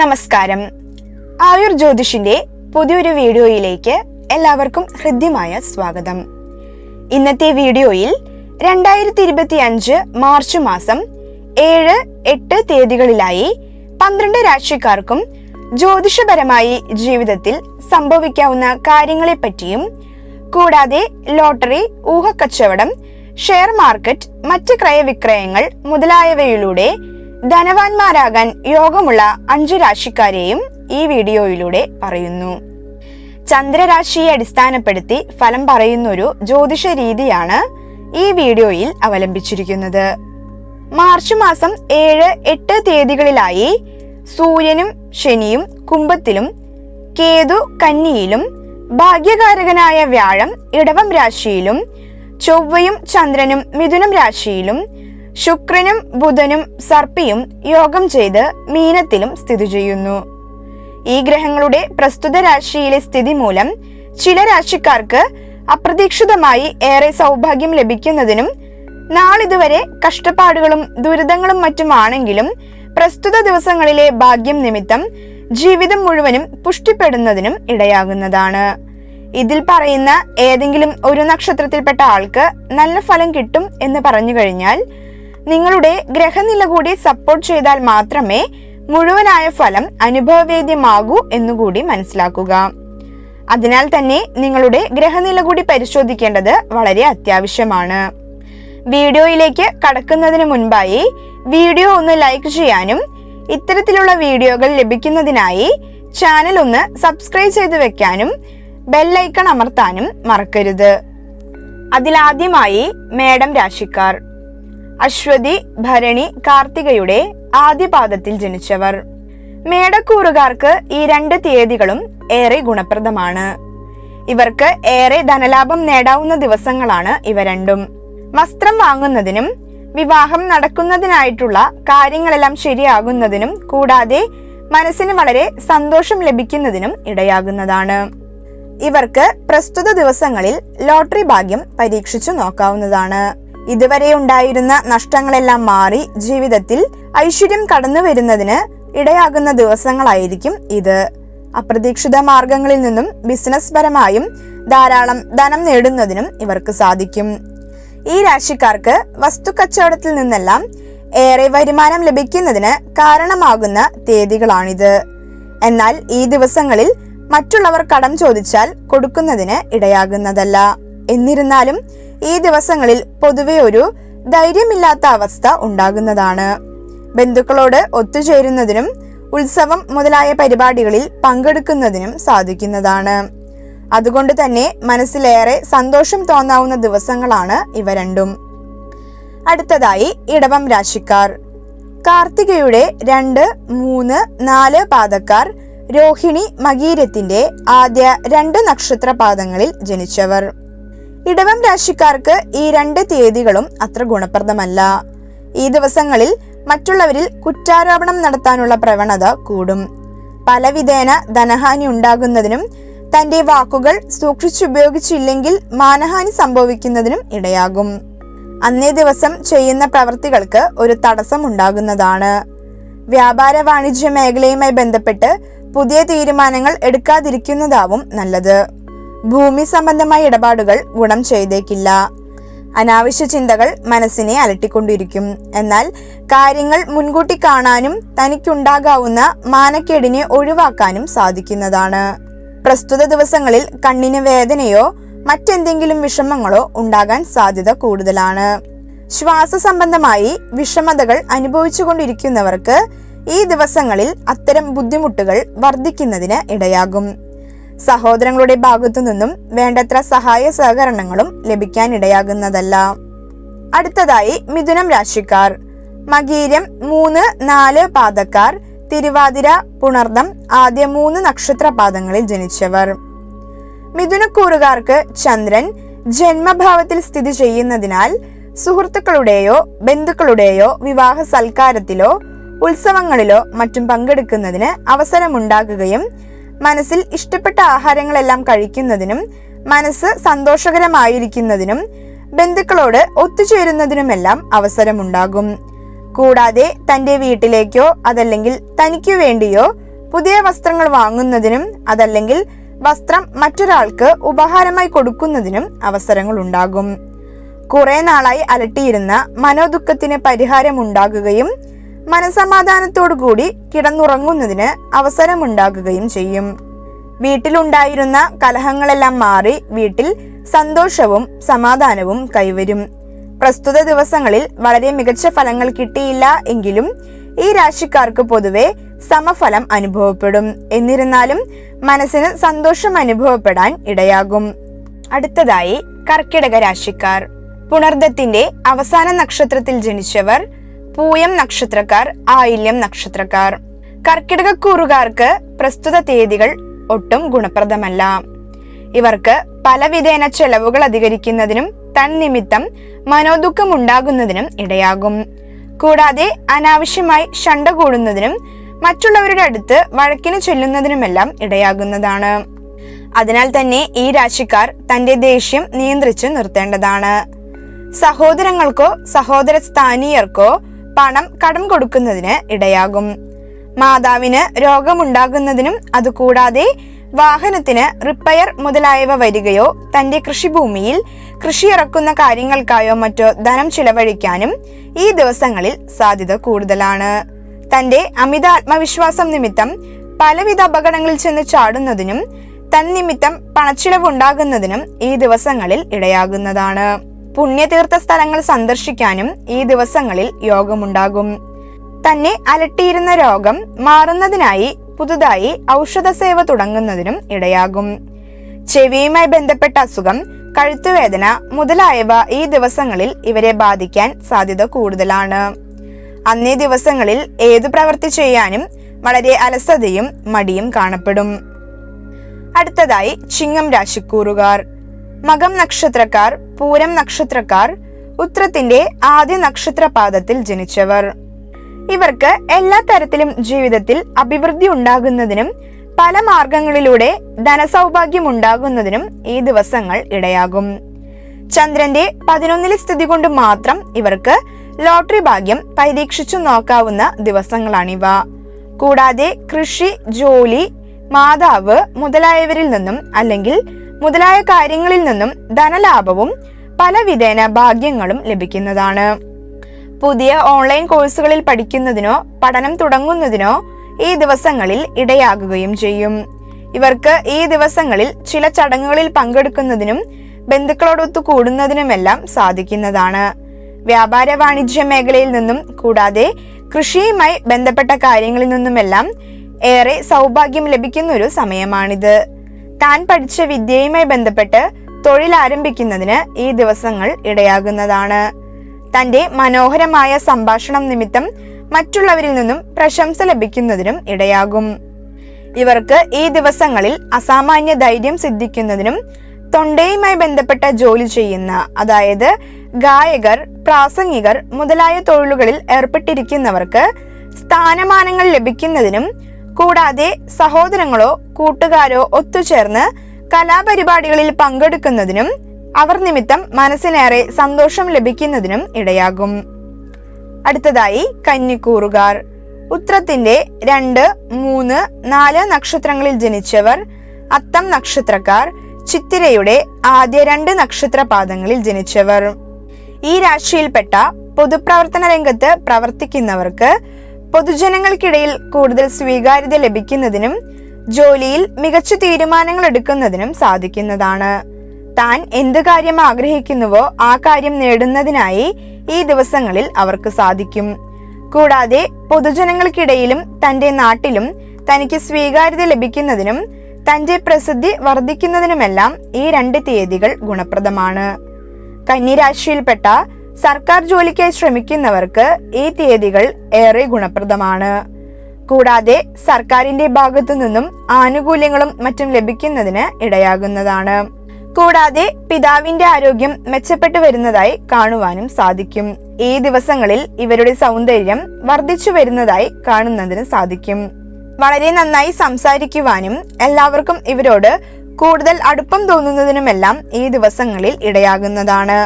നമസ്കാരം. ആയുർ ജ്യോതിഷിന്റെ പുതിയൊരു വീഡിയോയിലേക്ക് എല്ലാവർക്കും ഹൃദ്യമായ സ്വാഗതം. ഇന്നത്തെ വീഡിയോയിൽ രണ്ടായിരത്തി ഇരുപത്തി അഞ്ച് മാർച്ച് മാസം ഏഴ് എട്ട് തീയതികളിലായി പന്ത്രണ്ട് രാശിക്കാർക്കും ജ്യോതിഷപരമായി ജീവിതത്തിൽ സംഭവിക്കാവുന്ന കാര്യങ്ങളെപ്പറ്റിയും കൂടാതെ ലോട്ടറി ഊഹക്കച്ചവടം ഷെയർ മാർക്കറ്റ് മറ്റ് ക്രയവിക്രയങ്ങൾ മുതലായവയിലൂടെ ധനവാന്മാരാകാൻ യോഗമുള്ള അഞ്ചു രാശിക്കാരെയും ഈ വീഡിയോയിലൂടെ പറയുന്നു. ചന്ദ്രരാശിയെ അടിസ്ഥാനപ്പെടുത്തി ഫലം പറയുന്ന ഒരു ജ്യോതിഷ രീതിയാണ് ഈ വീഡിയോയിൽ അവലംബിച്ചിരിക്കുന്നത്. മാർച്ച് മാസം ഏഴ് എട്ട് തീയതികളിലായി സൂര്യനും ശനിയും കുംഭത്തിലും കേതു കന്നിയിലും ഭാഗ്യകാരകനായ വ്യാഴം ഇടവം രാശിയിലും ചൊവ്വയും ചന്ദ്രനും മിഥുനം രാശിയിലും ശുക്രനും ബുധനും സർപ്പിയും യോഗം ചെയ്ത് മീനത്തിലും സ്ഥിതി ചെയ്യുന്നു. ഈ ഗ്രഹങ്ങളുടെ പ്രസ്തുത രാശിയിലെ സ്ഥിതി മൂലം ചില രാശിക്കാർക്ക് അപ്രതീക്ഷിതമായി ഏറെ സൗഭാഗ്യം ലഭിക്കുന്നതിനും നാളിതുവരെ കഷ്ടപ്പാടുകളും ദുരിതങ്ങളും മറ്റുമാണെങ്കിലും പ്രസ്തുത ദിവസങ്ങളിലെ ഭാഗ്യം നിമിത്തം ജീവിതം മുഴുവനും പുഷ്ടിപ്പെടുന്നതിനും ഇടയാകുന്നതാണ്. ഇതിൽ പറയുന്ന ഏതെങ്കിലും ഒരു നക്ഷത്രത്തിൽപ്പെട്ട ആൾക്ക് നല്ല ഫലം കിട്ടും എന്ന് പറഞ്ഞു കഴിഞ്ഞാൽ നിങ്ങളുടെ ഗ്രഹനില കൂടി സപ്പോർട്ട് ചെയ്താൽ മാത്രമേ മുഴുവനായ ഫലം അനുഭവവേദ്യമാകൂ എന്നുകൂടി മനസ്സിലാക്കുക. അതിനാൽ തന്നെ നിങ്ങളുടെ ഗ്രഹനില കൂടി പരിശോധിക്കേണ്ടത് വളരെ അത്യാവശ്യമാണ്. വീഡിയോയിലേക്ക് കടക്കുന്നതിന് മുൻപായി വീഡിയോ ഒന്ന് ലൈക്ക് ചെയ്യാനും ഇത്തരത്തിലുള്ള വീഡിയോകൾ ലഭിക്കുന്നതിനായി ചാനൽ ഒന്ന് സബ്സ്ക്രൈബ് ചെയ്ത് വെക്കാനും ബെല്ലൈക്കൺ അമർത്താനും മറക്കരുത്. അതിലാദ്യമായി മേഡം രാശിക്കാർ. അശ്വതി ഭരണി കാർത്തികയുടെ ആദ്യപാദത്തിൽ ജനിച്ചവർ. മേടക്കൂറുകാർക്ക് ഈ രണ്ട് തീയതികളും ഏറെ ഗുണപ്രദമാണ്. ഇവർക്ക് ഏറെ ധനലാഭം നേടാവുന്ന ദിവസങ്ങളാണ് ഇവ രണ്ടും. വസ്ത്രം വാങ്ങുന്നതിനും വിവാഹം നടക്കുന്നതിനായിട്ടുള്ള കാര്യങ്ങളെല്ലാം ശരിയാകുന്നതിനും കൂടാതെ മനസ്സിന് വളരെ സന്തോഷം ലഭിക്കുന്നതിനും ഇടയാകുന്നതാണ്. ഇവർക്ക് പ്രസ്തുത ദിവസങ്ങളിൽ ലോട്ടറി ഭാഗ്യം പരീക്ഷിച്ചു നോക്കാവുന്നതാണ്. ഇതുവരെ ഉണ്ടായിരുന്ന നഷ്ടങ്ങളെല്ലാം മാറി ജീവിതത്തിൽ ഐശ്വര്യം കടന്നു വരുന്നതിന് ഇടയാകുന്ന ദിവസങ്ങളായിരിക്കും ഇത്. അപ്രതീക്ഷിത മാർഗങ്ങളിൽ നിന്നും ബിസിനസ് പരമായും ധാരാളം ധനം നേടുന്നതിനും ഇവർക്ക് സാധിക്കും. ഈ രാശിക്കാർക്ക് വസ്തു കച്ചവടത്തിൽ നിന്നെല്ലാം ഏറെ വരുമാനം ലഭിക്കുന്നതിന് കാരണമാകുന്ന തീയതികളാണിത്. എന്നാൽ ഈ ദിവസങ്ങളിൽ മറ്റുള്ളവർ കടം ചോദിച്ചാൽ കൊടുക്കുന്നതിന് ഇടയാകുന്നതല്ല. എന്നിരുന്നാലും ഈ ദിവസങ്ങളിൽ പൊതുവെ ഒരു ധൈര്യമില്ലാത്ത അവസ്ഥ ഉണ്ടാകുന്നതാണ്. ബന്ധുക്കളോട് ഒത്തുചേരുന്നതിനും ഉത്സവം മുതലായ പരിപാടികളിൽ പങ്കെടുക്കുന്നതിനും സാധിക്കുന്നതാണ്. അതുകൊണ്ട് തന്നെ മനസ്സിലേറെ സന്തോഷം തോന്നാവുന്ന ദിവസങ്ങളാണ് ഇവ രണ്ടും. അടുത്തതായി ഇടവം രാശിക്കാർ. കാർത്തികയുടെ രണ്ട് മൂന്ന് നാല് പാദക്കാർ രോഹിണി മകീരത്തിന്റെ ആദ്യ രണ്ട് നക്ഷത്ര പാദങ്ങളിൽ ജനിച്ചവർ. ഇടവം രാശിക്കാർക്ക് ഈ രണ്ട് തീയതികളും അത്ര ഗുണപ്രദമല്ല. ഈ ദിവസങ്ങളിൽ മറ്റുള്ളവരിൽ കുറ്റാരോപണം നടത്താനുള്ള പ്രവണത കൂടും. പലവിധേന ധനഹാനി ഉണ്ടാകുന്നതിനും തന്റെ വാക്കുകൾ സൂക്ഷിച്ചുപയോഗിച്ചില്ലെങ്കിൽ മാനഹാനി സംഭവിക്കുന്നതിനും ഇടയാകും. അന്നേ ദിവസം ചെയ്യുന്ന പ്രവൃത്തികൾക്ക് ഒരു തടസ്സം ഉണ്ടാകുന്നതാണ്. വ്യാപാര വാണിജ്യ മേഖലയുമായി ബന്ധപ്പെട്ട് പുതിയ തീരുമാനങ്ങൾ എടുക്കാതിരിക്കുന്നതാവും നല്ലത്. ഭൂമി സംബന്ധമായ ഇടപാടുകൾ ഗുണം ചെയ്തേക്കില്ല. അനാവശ്യ ചിന്തകൾ മനസ്സിനെ അലട്ടിക്കൊണ്ടിരിക്കും. എന്നാൽ കാര്യങ്ങൾ മുൻകൂട്ടി കാണാനും തനിക്കുണ്ടാകാവുന്ന മാനക്കേടിനെ ഒഴിവാക്കാനും സാധിക്കുന്നതാണ്. പ്രസ്തുത ദിവസങ്ങളിൽ കണ്ണിന് വേദനയോ മറ്റെന്തെങ്കിലും വിഷമങ്ങളോ ഉണ്ടാകാൻ സാധ്യത കൂടുതലാണ്. ശ്വാസ സംബന്ധമായി വിഷമതകൾ അനുഭവിച്ചുകൊണ്ടിരിക്കുന്നവർക്ക് ഈ ദിവസങ്ങളിൽ അത്തരം ബുദ്ധിമുട്ടുകൾ വർദ്ധിക്കുന്നതിന് ഇടയാകും. സഹോദരങ്ങളുടെ ഭാഗത്തു നിന്നും വേണ്ടത്ര സഹായ സഹകരണങ്ങളും ലഭിക്കാനിടയാകുന്നതല്ല. അടുത്തതായി മിഥുനം രാശിക്കാർ. മകീരം മൂന്ന് നാല് പാദക്കാർ തിരുവാതിര പുണർദം ആദ്യ മൂന്ന് നക്ഷത്ര പാദങ്ങളിൽ ജനിച്ചവർ. മിഥുനക്കൂറുകാർക്ക് ചന്ദ്രൻ ജന്മഭാവത്തിൽ സ്ഥിതി ചെയ്യുന്നതിനാൽ സുഹൃത്തുക്കളുടെയോ ബന്ധുക്കളുടെയോ വിവാഹ സൽക്കാരത്തിലോ ഉത്സവങ്ങളിലോ മറ്റും പങ്കെടുക്കുന്നതിന് അവസരമുണ്ടാകുകയും മനസ്സിൽ ഇഷ്ടപ്പെട്ട ആഹാരങ്ങളെല്ലാം കഴിക്കുന്നതിനും മനസ്സ് സന്തോഷകരമായിരിക്കുന്നതിനും ബന്ധുക്കളോട് ഒത്തുചേരുന്നതിനുമെല്ലാം അവസരമുണ്ടാകും. കൂടാതെ തന്റെ വീട്ടിലേക്കോ അതല്ലെങ്കിൽ തനിക്കു വേണ്ടിയോ പുതിയ വസ്ത്രങ്ങൾ വാങ്ങുന്നതിനും അതല്ലെങ്കിൽ വസ്ത്രം മറ്റൊരാൾക്ക് ഉപഹാരമായി കൊടുക്കുന്നതിനും അവസരങ്ങൾ ഉണ്ടാകും കുറെ നാളായി അലട്ടിയിരുന്ന മനോദുഃഖത്തിന് പരിഹാരമുണ്ടാകുകയും മനസമാധാനത്തോടുകൂടി കിടന്നുറങ്ങുന്നതിന് അവസരമുണ്ടാകുകയും ചെയ്യും. വീട്ടിലുണ്ടായിരുന്ന കലഹങ്ങളെല്ലാം മാറി വീട്ടിൽ സന്തോഷവും സമാധാനവും കൈവരും. പ്രസ്തുത ദിവസങ്ങളിൽ വളരെ മികച്ച ഫലങ്ങൾ കിട്ടിയില്ല എങ്കിലും ഈ രാശിക്കാർക്ക് പൊതുവെ സമഫലം അനുഭവപ്പെടും. എന്നിരുന്നാലും മനസ്സിന് സന്തോഷം അനുഭവപ്പെടാൻ ഇടയാകും. അടുത്തതായി കർക്കിടക രാശിക്കാർ. പുണർദത്തിന്റെ അവസാന നക്ഷത്രത്തിൽ ജനിച്ചവർ പൂയം നക്ഷത്രക്കാർ ആയില്യം നക്ഷത്രക്കാർ. കർക്കിടകക്കൂറുകാർക്ക് പ്രസ്തുത തീയതികൾ ഒട്ടും ഗുണപ്രദമല്ല. ഇവർക്ക് പലവിധേന ചെലവുകൾ അധികരിക്കുന്നതിനും തന്നിമിത്തം മനോദുഃഖം ഉണ്ടാകുന്നതിനും ഇടയാകും. കൂടാതെ അനാവശ്യമായി ഷണ്ട കൂടുന്നതിനും മറ്റുള്ളവരുടെ അടുത്ത് വഴക്കിന് ചെല്ലുന്നതിനുമെല്ലാം ഇടയാകുന്നതാണ്. അതിനാൽ തന്നെ ഈ രാശിക്കാർ തന്റെ ദേഷ്യം നിയന്ത്രിച്ചു നിർത്തേണ്ടതാണ്. സഹോദരങ്ങൾക്കോ സഹോദര സ്ഥാനീയർക്കോ പണം കടം കൊടുക്കുന്നതിന് ഇടയാകും. മാതാവിന് രോഗമുണ്ടാകുന്നതിനും അതുകൂടാതെ വാഹനത്തിന് റിപ്പയർ മുതലായവ വരികയോ തന്റെ കൃഷിഭൂമിയിൽ കൃഷി ഇറക്കുന്ന കാര്യങ്ങൾക്കായോ മറ്റോ ധനം ചിലവഴിക്കാനും ഈ ദിവസങ്ങളിൽ സാധ്യത കൂടുതലാണ്. തന്റെ അമിത ആത്മവിശ്വാസം നിമിത്തം പലവിധ അപകടങ്ങളിൽ ചെന്ന് ചാടുന്നതിനും തന്നിമിത്തം പണച്ചിലവുണ്ടാകുന്നതിനും ഈ ദിവസങ്ങളിൽ ഇടയാകുന്നതാണ്. പുണ്യതീർത്ഥ സ്ഥലങ്ങൾ സന്ദർശിക്കാനും ഈ ദിവസങ്ങളിൽ യോഗമുണ്ടാകും. തന്നെ അലട്ടിയിരുന്ന രോഗം മാറുന്നതിനായി പുതുതായി ഔഷധ സേവ തുടങ്ങുന്നതിനും ഇടയാകും. ചെവിയുമായി ബന്ധപ്പെട്ട അസുഖം കഴുത്തുവേദന മുതലായവ ഈ ദിവസങ്ങളിൽ ഇവരെ ബാധിക്കാൻ സാധ്യത കൂടുതലാണ്. അന്നേ ദിവസങ്ങളിൽ ഏതു പ്രവൃത്തി ചെയ്യാനും വളരെ അലസതയും മടിയും കാണപ്പെടും. അടുത്തതായി ചിങ്ങം രാശിക്കൂറുകാർ. മകം നക്ഷത്രക്കാർ പൂരം നക്ഷത്രക്കാർ ഉത്രത്തിന്റെ ആദ്യ നക്ഷത്രപാദത്തിൽ ജനിച്ചവർ. ഇവർക്ക് എല്ലാ തരത്തിലും ജീവിതത്തിൽ അഭിവൃദ്ധി ഉണ്ടാകുന്നതിനും പല മാർഗങ്ങളിലൂടെ ധനസൗഭാഗ്യം ഉണ്ടാകുന്നതിനും ഈ ദിവസങ്ങൾ ഇടയാകും. ചന്ദ്രന്റെ പതിനൊന്നിലെ സ്ഥിതി കൊണ്ട് മാത്രം ഇവർക്ക് ലോട്ടറി ഭാഗ്യം പരീക്ഷിച്ചു നോക്കാവുന്ന ദിവസങ്ങളാണിവ. കൂടാതെ കൃഷി ജോലി മാതാവ് മുതലായവരിൽ നിന്നും അല്ലെങ്കിൽ മുതലായ കാര്യങ്ങളിൽ നിന്നും ധനലാഭവും പലവിധേന ഭാഗ്യങ്ങളും ലഭിക്കുന്നതാണ്. പുതിയ ഓൺലൈൻ കോഴ്സുകളിൽ പഠിക്കുന്നതിനോ പഠനം തുടങ്ങുന്നതിനോ ഈ ദിവസങ്ങളിൽ ഇടയാകുകയും ചെയ്യും. ഇവർക്ക് ഈ ദിവസങ്ങളിൽ ചില ചടങ്ങുകളിൽ പങ്കെടുക്കുന്നതിനും ബന്ധുക്കളോടൊത്തു കൂടുന്നതിനുമെല്ലാം സാധിക്കുന്നതാണ്. വ്യാപാര വാണിജ്യ മേഖലയിൽ നിന്നും കൂടാതെ കൃഷിയുമായി ബന്ധപ്പെട്ട കാര്യങ്ങളിൽ നിന്നുമെല്ലാം ഏറെ സൗഭാഗ്യം ലഭിക്കുന്ന ഒരു സമയമാണിത്. താൻ പഠിച്ച വിദ്യയുമായി ബന്ധപ്പെട്ട് തൊഴിൽ ആരംഭിക്കുന്നതിന് ഈ ദിവസങ്ങൾ ഇടയാകുന്നതാണ്. തന്റെ മനോഹരമായ സംഭാഷണം നിമിത്തം മറ്റുള്ളവരിൽ നിന്നും പ്രശംസ ലഭിക്കുന്നതിനും ഇടയാകും. ഇവർക്ക് ഈ ദിവസങ്ങളിൽ അസാമാന്യ ധൈര്യം സിദ്ധിക്കുന്നതിനും തൊണ്ടയുമായി ബന്ധപ്പെട്ട ജോലി ചെയ്യുന്ന അതായത് ഗായകർ പ്രാസംഗികർ മുതലായ തൊഴിലുകളിൽ ഏർപ്പെട്ടിരിക്കുന്നവർക്ക് സ്ഥാനമാനങ്ങൾ ലഭിക്കുന്നതിനും കൂടാതെ സഹോദരങ്ങളോ കൂട്ടുകാരോ ഒത്തുചേർന്ന് കലാപരിപാടികളിൽ പങ്കെടുക്കുന്നതിനും അവർ നിമിത്തം മനസ്സിനേറെ സന്തോഷം ലഭിക്കുന്നതിനും ഇടയാകും. അടുത്തതായി കന്നിക്കൂറുകാർ. ഉത്രത്തിന്റെ രണ്ട് മൂന്ന് നാല് നക്ഷത്രങ്ങളിൽ ജനിച്ചവർ അത്തം നക്ഷത്രക്കാർ ചിത്തിരയുടെ ആദ്യ രണ്ട് നക്ഷത്രപാദങ്ങളിൽ ജനിച്ചവർ. ഈ രാശിയിൽപ്പെട്ട പൊതുപ്രവർത്തന രംഗത്ത് പ്രവർത്തിക്കുന്നവർക്ക് പൊതുജനങ്ങൾക്കിടയിൽ കൂടുതൽ സ്വീകാര്യത ലഭിക്കുന്നതിനും ജോലിയിൽ മികച്ച തീരുമാനങ്ങൾ എടുക്കുന്നതിനും സാധിക്കുന്നതാണ്. താൻ എന്ത് കാര്യം ആഗ്രഹിക്കുന്നുവോ ആ കാര്യം നേടുന്നതിനായി ഈ ദിവസങ്ങളിൽ അവർക്ക് സാധിക്കും. കൂടാതെ പൊതുജനങ്ങൾക്കിടയിലും തന്റെ നാട്ടിലും തനിക്ക് സ്വീകാര്യത ലഭിക്കുന്നതിനും തന്റെ പ്രസിദ്ധി വർദ്ധിക്കുന്നതിനുമെല്ലാം ഈ രണ്ട് തീയതികൾ ഗുണപ്രദമാണ്. കന്നിരാശിയിൽപ്പെട്ട സർക്കാർ ജോലിക്കായി ശ്രമിക്കുന്നവർക്ക് ഈ തീയതികൾ ഏറെ ഗുണപ്രദമാണ്. കൂടാതെ സർക്കാരിന്റെ ഭാഗത്തു നിന്നും ആനുകൂല്യങ്ങളും മറ്റും ലഭിക്കുന്നതിന് ഇടയാകുന്നതാണ്. കൂടാതെ പിതാവിന്റെ ആരോഗ്യം മെച്ചപ്പെട്ടു വരുന്നതായി കാണുവാനും സാധിക്കും. ഈ ദിവസങ്ങളിൽ ഇവരുടെ സൗന്ദര്യം വർദ്ധിച്ചു വരുന്നതായി കാണുന്നതിന് സാധിക്കും. വളരെ നന്നായി സംസാരിക്കുവാനും എല്ലാവർക്കും ഇവരോട് കൂടുതൽ അടുപ്പം തോന്നുന്നതിനുമെല്ലാം ഈ ദിവസങ്ങളിൽ ഇടയാകുന്നതാണ്.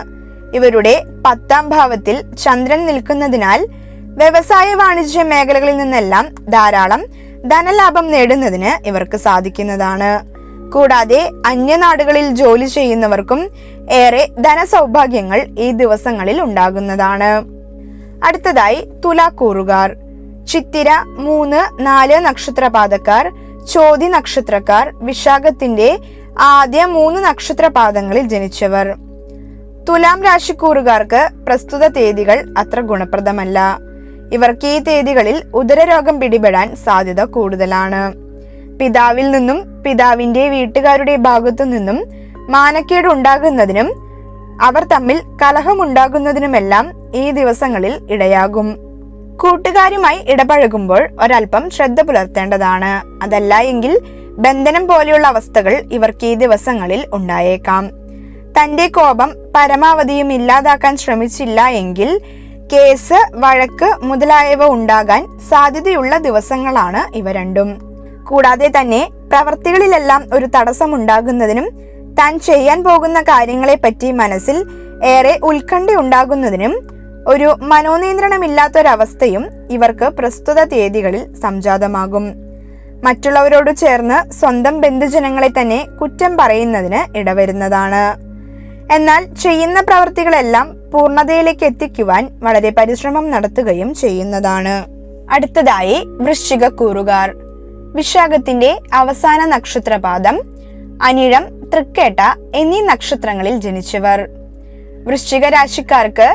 ഇവരുടെ പത്താം ഭാവത്തിൽ ചന്ദ്രൻ നിൽക്കുന്നതിനാൽ വ്യവസായ വാണിജ്യ മേഖലകളിൽ നിന്നെല്ലാം ധാരാളം ധനലാഭം നേടുന്നതിന് ഇവർക്ക് സാധിക്കുന്നതാണ്. കൂടാതെ അന്യനാടുകളിൽ ജോലി ചെയ്യുന്നവർക്കും ഏറെ ധനസൗഭാഗ്യങ്ങൾ ഈ ദിവസങ്ങളിൽ ഉണ്ടാകുന്നതാണ്. അടുത്തതായി തുലാക്കൂറുകാർ ചിത്തിര മൂന്ന് നാല് നക്ഷത്രപാതക്കാർ ചോതി നക്ഷത്രക്കാർ വിശാഖത്തിന്റെ ആദ്യ മൂന്ന് നക്ഷത്രപാദങ്ങളിൽ ജനിച്ചവർ. തുലാം രാശിക്കൂറുകാർക്ക് പ്രസ്തുത തീയതികൾ അത്ര ഗുണപ്രദമല്ല. ഇവർക്ക് ഈ തീയതികളിൽ ഉദരരോഗം പിടിപെടാൻ സാധ്യത കൂടുതലാണ്. പിതാവിൽ നിന്നും പിതാവിന്റെ വീട്ടുകാരുടെ ഭാഗത്തു നിന്നും മാനക്കേട് ഉണ്ടാകുന്നതിനും അവർ തമ്മിൽ കലഹമുണ്ടാകുന്നതിനുമെല്ലാം ഈ ദിവസങ്ങളിൽ ഇടയാകും. കൂട്ടുകാരുമായി ഇടപഴകുമ്പോൾ ഒരല്പം ശ്രദ്ധ പുലർത്തേണ്ടതാണ്. അതല്ല എങ്കിൽ ബന്ധനം പോലെയുള്ള അവസ്ഥകൾ ഇവർക്ക് ഈ ദിവസങ്ങളിൽ ഉണ്ടായേക്കാം. തന്റെ കോപം പരമാവധിയും ഇല്ലാതാക്കാൻ ശ്രമിച്ചില്ല എങ്കിൽ കേസ് വഴക്ക് മുതലായവ ഉണ്ടാകാൻ സാധ്യതയുള്ള ദിവസങ്ങളാണ് ഇവ രണ്ടും. കൂടാതെ തന്നെ പ്രവർത്തികളിലെല്ലാം ഒരു തടസ്സമുണ്ടാകുന്നതിനും താൻ ചെയ്യാൻ പോകുന്ന കാര്യങ്ങളെപ്പറ്റി മനസ്സിൽ ഏറെ ഉത്കണ്ഠ ഉണ്ടാകുന്നതിനും ഒരു മനോനിയന്ത്രണമില്ലാത്തൊരവസ്ഥയും ഇവർക്ക് പ്രസ്തുത തീയതികളിൽ സംജാതമാകും. മറ്റുള്ളവരോട് ചേർന്ന് സ്വന്തം ബന്ധുജനങ്ങളെ തന്നെ കുറ്റം പറയുന്നതിന് ഇടവരുന്നതാണ്. എന്നാൽ ചെയ്യുന്ന പ്രവൃത്തികളെല്ലാം പൂർണതയിലേക്ക് എത്തിക്കുവാൻ വളരെ പരിശ്രമം നടത്തുകയും ചെയ്യുന്നതാണ്. അടുത്തതായി വൃശ്ചിക കൂറുകാർ. വിശാഖത്തിന്റെ അവസാന നക്ഷത്രപാദം അനിഴം തൃക്കേട്ട എന്നീ നക്ഷത്രങ്ങളിൽ ജനിച്ചവർ. വൃശ്ചിക രാശിക്കാർക്ക്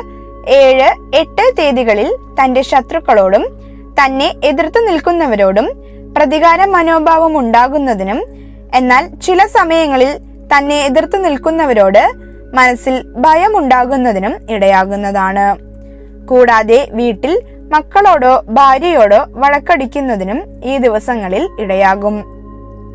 ഏഴ് എട്ട് തീയതികളിൽ തന്റെ ശത്രുക്കളോടും തന്നെ എതിർത്തു നിൽക്കുന്നവരോടും പ്രതികാര മനോഭാവം ഉണ്ടാകുന്നതിനും എന്നാൽ ചില സമയങ്ങളിൽ തന്നെ എതിർത്തു നിൽക്കുന്നവരോട് മനസ്സിൽ ഭയമുണ്ടാകുന്നതിനും ഇടയാകുന്നതാണ്. കൂടാതെ വീട്ടിൽ മക്കളോടോ ഭാര്യയോടോ വഴക്കടിക്കുന്നതിനും ഈ ദിവസങ്ങളിൽ ഇടയാകും.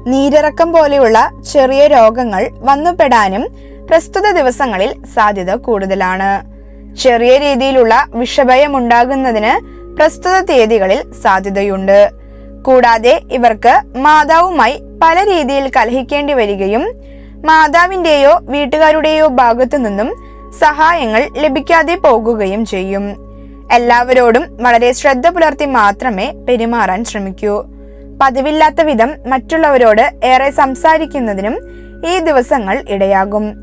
നീരിറക്കം പോലെയുള്ള ചെറിയ രോഗങ്ങൾ വന്നുപെടാനും പ്രസ്തുത ദിവസങ്ങളിൽ സാധ്യത കൂടുതലാണ്. ചെറിയ രീതിയിലുള്ള വിഷഭയം ഉണ്ടാകുന്നതിന് പ്രസ്തുത തീയതികളിൽ സാധ്യതയുണ്ട്. കൂടാതെ ഇവർക്ക് മാതാവുമായി പല രീതിയിൽ കലഹിക്കേണ്ടി വരികയും മാതാവിന്റെയോ വീട്ടുകാരുടെയോ ഭാഗത്തു നിന്നും സഹായങ്ങൾ ലഭിക്കാതെ പോകുകയും ചെയ്യും. എല്ലാവരോടും വളരെ ശ്രദ്ധ പുലർത്തി മാത്രമേ പെരുമാറാൻ ശ്രമിക്കൂ. പതിവില്ലാത്ത വിധം മറ്റുള്ളവരോട് ഏറെ സംസാരിക്കുന്നതിനും ഈ ദിവസങ്ങൾ ഇടയാകും.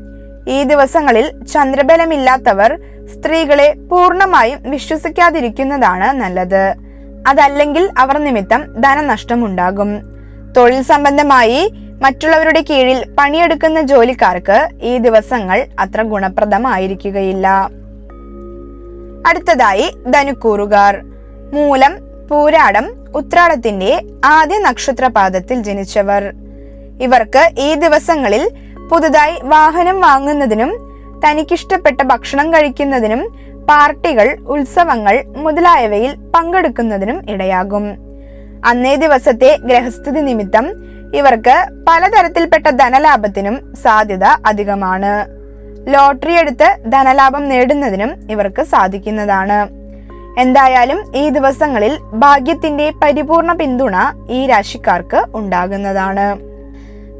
ഈ ദിവസങ്ങളിൽ ചന്ദ്രബലമില്ലാത്തവർ സ്ത്രീകളെ പൂർണമായും വിശ്വസിക്കാതിരിക്കുന്നതാണ് നല്ലത്. അതല്ലെങ്കിൽ അവർ നിമിത്തം ധനനഷ്ടമുണ്ടാകും. തൊഴിൽ സംബന്ധമായി മറ്റുള്ളവരുടെ കീഴിൽ പണിയെടുക്കുന്ന ജോലിക്കാർക്ക് ഈ ദിവസങ്ങൾ അത്ര ഗുണപ്രദമായിരിക്കുകയില്ല. അടുത്തതായി ധനുക്കൂറുകാർ. മൂലം പൂരാടം ഉത്രാടത്തിന്റെ ആദ്യ നക്ഷത്രപാദത്തിൽ ജനിച്ചവർ. ഇവർക്ക് ഈ ദിവസങ്ങളിൽ പുതുതായി വാഹനം വാങ്ങുന്നതിനും തനിക്കിഷ്ടപ്പെട്ട ഭക്ഷണം കഴിക്കുന്നതിനും പാർട്ടികൾ ഉത്സവങ്ങൾ മുതലായവയിൽ പങ്കെടുക്കുന്നതിനും ഇടയാകും. അന്നേ ദിവസത്തെ ഗ്രഹസ്ഥിതി നിമിത്തം ഇവർക്ക് പലതരത്തിൽപ്പെട്ട ധനലാഭത്തിനും സാധ്യത അധികമാണ്. ലോട്ടറി എടുത്ത് ധനലാഭം നേടുന്നതിനും ഇവർക്ക് സാധിക്കുന്നതാണ്. എന്തായാലും ഈ ദിവസങ്ങളിൽ ഭാഗ്യത്തിന്റെ പരിപൂർണ പിന്തുണ ഈ രാശിക്കാർക്ക് ഉണ്ടാകുന്നതാണ്.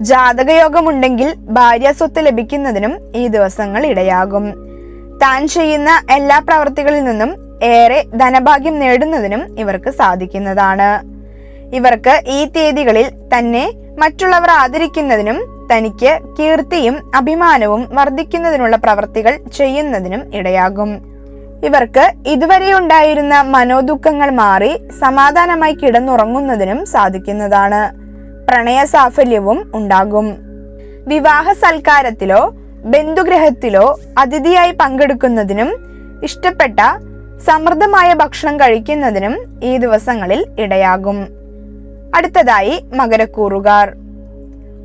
ജാതകയോഗമുണ്ടെങ്കിൽ ഭാര്യ സ്വത്ത് ലഭിക്കുന്നതിനും ഈ ദിവസങ്ങൾ ഇടയാകും. താൻ ചെയ്യുന്ന എല്ലാ പ്രവർത്തികളിൽ നിന്നും ഏറെ ധനഭാഗ്യം നേടുന്നതിനും ഇവർക്ക് സാധിക്കുന്നതാണ്. ഇവർക്ക് ഈ തീയതികളിൽ തന്നെ മറ്റുള്ളവർ ആദരിക്കുന്നതിനും തനിക്ക് കീർത്തിയും അഭിമാനവും വർദ്ധിക്കുന്നതിനുള്ള പ്രവർത്തികൾ ചെയ്യുന്നതിനും ഇടയാകും. ഇവർക്ക് ഇതുവരെ ഉണ്ടായിരുന്ന മനോദുഃഖങ്ങൾ മാറി സമാധാനമായി കിടന്നുറങ്ങുന്നതിനും സാധിക്കുന്നതാണ്. പ്രണയ സാഫല്യവും ഉണ്ടാകും. വിവാഹ സൽക്കാരത്തിലോ ബന്ധുഗ്രഹത്തിലോ അതിഥിയായി പങ്കെടുക്കുന്നതിനും ഇഷ്ടപ്പെട്ട സമൃദ്ധമായ ഭക്ഷണം കഴിക്കുന്നതിനും ഈ ദിവസങ്ങളിൽ ഇടയാകും. അടുത്തതായി മകരക്കൂറുകാർ.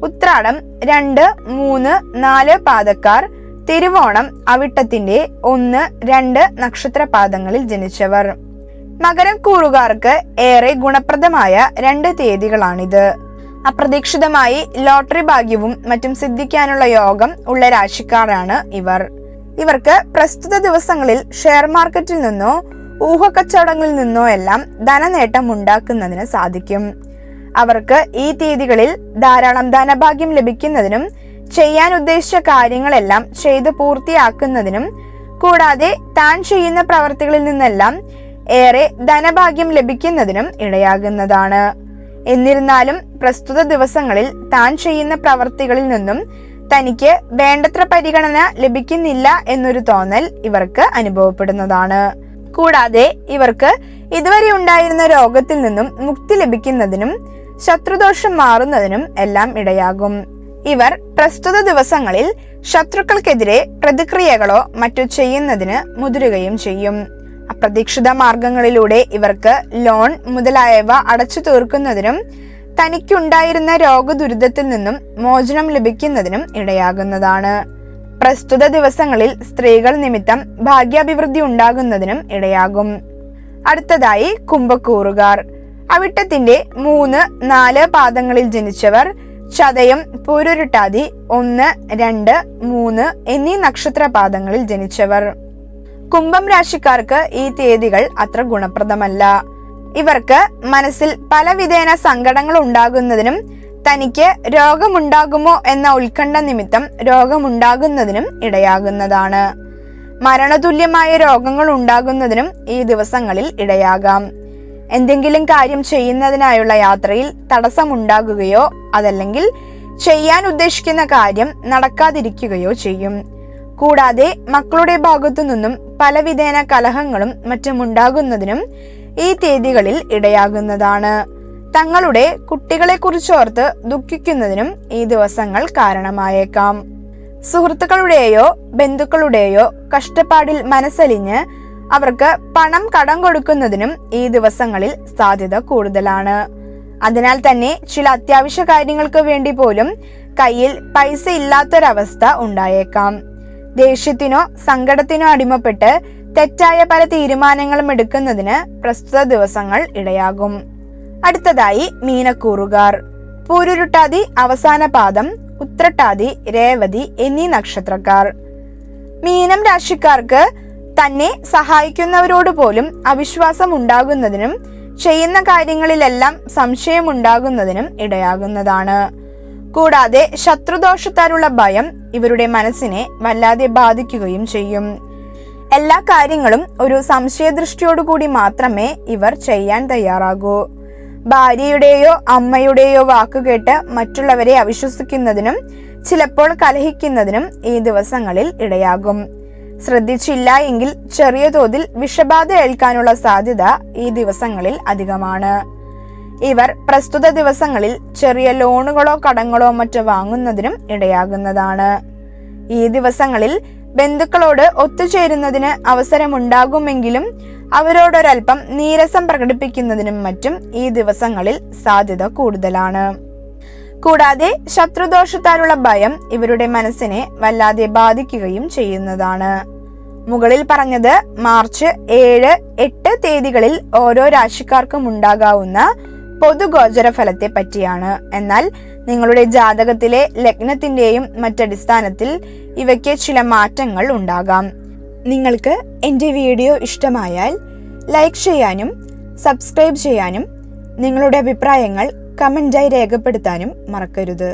ഉത്രാടം രണ്ട് മൂന്ന് നാല് പാദക്കാർ. തിരുവോണം അവിട്ടത്തിന്റെ ഒന്ന് രണ്ട് നക്ഷത്രപാദങ്ങളിൽ ജനിച്ചവർ. മകരം കൂറുകാർക്ക് ഏറെ ഗുണപ്രദമായ രണ്ട് തീയതികളാണിത്. അപ്രതീക്ഷിതമായി ലോട്ടറി ഭാഗ്യവും മറ്റും സിദ്ധിക്കാനുള്ള യോഗം ഉള്ള രാശിക്കാരാണ് ഇവർ. ഇവർക്ക് പ്രസ്തുത ദിവസങ്ങളിൽ ഷെയർ മാർക്കറ്റിൽ നിന്നോ ഊഹക്കച്ചവടങ്ങളിൽ നിന്നോ എല്ലാം ധനനേട്ടം ഉണ്ടാക്കുന്നതിന് സാധിക്കും. അവർക്ക് ഈ തീയതികളിൽ ധാരാളം ധനഭാഗ്യം ലഭിക്കുന്നതിനും ചെയ്യാൻ ഉദ്ദേശിച്ച കാര്യങ്ങളെല്ലാം ചെയ്ത് പൂർത്തിയാക്കുന്നതിനും കൂടാതെ താൻ ചെയ്യുന്ന പ്രവർത്തികളിൽ നിന്നെല്ലാം ഏറെ ധനഭാഗ്യം ലഭിക്കുന്നതിനും ഇടയാകുന്നതാണ്. എന്നിരുന്നാലും പ്രസ്തുത ദിവസങ്ങളിൽ താൻ ചെയ്യുന്ന പ്രവർത്തികളിൽ നിന്നും തനിക്ക് വേണ്ടത്ര പരിഗണന ലഭിക്കുന്നില്ല എന്നൊരു തോന്നൽ ഇവർക്ക് അനുഭവപ്പെടുന്നതാണ്. കൂടാതെ ഇവർക്ക് ഇതുവരെ ഉണ്ടായിരുന്ന രോഗത്തിൽ നിന്നും മുക്തി ലഭിക്കുന്നതിനും ശത്രുദോഷം മാറുന്നതിനും എല്ലാം ഇടയാകും. ഇവർ പ്രസ്തുത ദിവസങ്ങളിൽ ശത്രുക്കൾക്കെതിരെ പ്രതിക്രിയകളോ മറ്റു ചെയ്യുന്നതിന് മുതിരുകയും ചെയ്യും. അപ്രതീക്ഷിത മാർഗങ്ങളിലൂടെ ഇവർക്ക് ലോൺ മുതലായവ അടച്ചു തീർക്കുന്നതിനും തനിക്കുണ്ടായിരുന്ന രോഗദുരിതത്തിൽ നിന്നും മോചനം ലഭിക്കുന്നതിനും ഇടയാകുന്നതാണ്. പ്രസ്തുത ദിവസങ്ങളിൽ സ്ത്രീകൾ നിമിത്തം ഭാഗ്യാഭിവൃദ്ധി ഉണ്ടാകുന്നതിനും ഇടയാകും. അടുത്തതായി കുംഭക്കൂറുകാർ. അവിട്ടത്തിന്റെ മൂന്ന് നാല് പാദങ്ങളിൽ ജനിച്ചവർ ചതയം പൂരുരുട്ടാതി ഒന്ന് രണ്ട് മൂന്ന് എന്നീ നക്ഷത്രപാദങ്ങളിൽ ജനിച്ചവർ. കുംഭം രാശിക്കാർക്ക് ഈ തീയതികൾ അത്ര ഗുണപ്രദമല്ല. ഇവർക്ക് മനസ്സിൽ പലവിധേന സങ്കടങ്ങൾ ഉണ്ടാകുന്നതിനും തനിക്ക് രോഗമുണ്ടാകുമോ എന്ന ഉത്കണ്ഠ നിമിത്തം രോഗമുണ്ടാകുന്നതിനും ഇടയാകുന്നതാണ്. മരണതുല്യമായ രോഗങ്ങൾ ഉണ്ടാകുന്നതിനും ഈ ദിവസങ്ങളിൽ ഇടയാകാം. എന്തെങ്കിലും കാര്യം ചെയ്യുന്നതിനായുള്ള യാത്രയിൽ തടസ്സമുണ്ടാകുകയോ അതല്ലെങ്കിൽ ചെയ്യാൻ ഉദ്ദേശിക്കുന്ന കാര്യം നടക്കാതിരിക്കുകയോ ചെയ്യും. കൂടാതെ മക്കളുടെ ഭാഗത്തു നിന്നും പലവിധേന കലഹങ്ങളും മറ്റും ഉണ്ടാകുന്നതിനും ഈ തീയതികളിൽ ഇടയാകുന്നതാണ്. തങ്ങളുടെ കുട്ടികളെ കുറിച്ചോർത്ത് ദുഃഖിക്കുന്നതിനും ഈ ദിവസങ്ങൾ കാരണമായേക്കാം. സുഹൃത്തുക്കളുടെയോ ബന്ധുക്കളുടെയോ കഷ്ടപ്പാടിൽ മനസ്സലിഞ്ഞ് അവർക്ക് പണം കടം കൊടുക്കുന്നതിനും ഈ ദിവസങ്ങളിൽ സാധ്യത കൂടുതലാണ്. അതിനാൽ തന്നെ ചില അത്യാവശ്യ കാര്യങ്ങൾക്ക് വേണ്ടി പോലും കയ്യിൽ പൈസ ഇല്ലാത്തൊരവസ്ഥ ഉണ്ടായേക്കാം. ദേഷ്യത്തിനോ സങ്കടത്തിനോ അടിമപ്പെട്ട് തെറ്റായ പല തീരുമാനങ്ങളും എടുക്കുന്നതിന് പ്രസ്തുത ദിവസങ്ങൾ ഇടയാകും. അടുത്തതായി മീനക്കൂറുകാർ. പൂരുരുട്ടാതി അവസാന പാദം ഉത്രട്ടാതി രേവതി എന്നീ നക്ഷത്രക്കാർ. മീനം രാശിക്കാർക്ക് തന്നെ സഹായിക്കുന്നവരോട് പോലും അവിശ്വാസം ഉണ്ടാകുന്നതിനും ചെയ്യുന്ന കാര്യങ്ങളിലെല്ലാം സംശയമുണ്ടാകുന്നതിനും ഇടയാകുന്നതാണ്. കൂടാതെ ശത്രുദോഷത്താലുള്ള ഭയം ഇവരുടെ മനസ്സിനെ വല്ലാതെ ബാധിക്കുകയും ചെയ്യും. എല്ലാ കാര്യങ്ങളും ഒരു സംശയദൃഷ്ടിയോടുകൂടി മാത്രമേ ഇവർ ചെയ്യാൻ തയ്യാറാകൂ. ഭാര്യയുടെയോ അമ്മയുടെയോ വാക്കുകേട്ട് മറ്റുള്ളവരെ അവിശ്വസിക്കുന്നതിനും ചിലപ്പോൾ കലഹിക്കുന്നതിനും ഈ ദിവസങ്ങളിൽ ഇടയാകും. ശ്രദ്ധിച്ചില്ല എങ്കിൽ ചെറിയ തോതിൽ വിഷബാധ ഏൽക്കാനുള്ള സാധ്യത ഈ ദിവസങ്ങളിൽ അധികമാണ്. ഇവർ പ്രസ്തുത ദിവസങ്ങളിൽ ചെറിയ ലോണുകളോ കടങ്ങളോ മറ്റോ വാങ്ങുന്നതിനും ഇടയാകുന്നതാണ്. ഈ ദിവസങ്ങളിൽ ബന്ധുക്കളോട് ഒത്തുചേരുന്നതിന് അവസരമുണ്ടാകുമെങ്കിലും അവരോടൊരൽപ്പം നീരസം പ്രകടിപ്പിക്കുന്നതിനും മറ്റും ഈ ദിവസങ്ങളിൽ സാധ്യത കൂടുതലാണ്. കൂടാതെ ശത്രുദോഷത്താലുള്ള ഭയം ഇവരുടെ മനസ്സിനെ വല്ലാതെ ബാധിക്കുകയും ചെയ്യുന്നതാണ്. മുകളിൽ പറഞ്ഞത് മാർച്ച് ഏഴ് എട്ട് തീയതികളിൽ ഓരോ രാശിക്കാർക്കും ഉണ്ടാകാവുന്ന പൊതുഗോചര ഫലത്തെ പറ്റിയാണ്. എന്നാൽ നിങ്ങളുടെ ജാതകത്തിലെ ലഗ്നത്തിന്റെയും മറ്റടിസ്ഥാനത്തിൽ ഇവയ്ക്ക് ചില മാറ്റങ്ങൾ ഉണ്ടാകാം. നിങ്ങൾക്ക് എന്റെ വീഡിയോ ഇഷ്ടമായാൽ ലൈക്ക് ചെയ്യാനും സബ്സ്ക്രൈബ് ചെയ്യാനും നിങ്ങളുടെ അഭിപ്രായങ്ങൾ കമന്റായി രേഖപ്പെടുത്താനും മറക്കരുത്.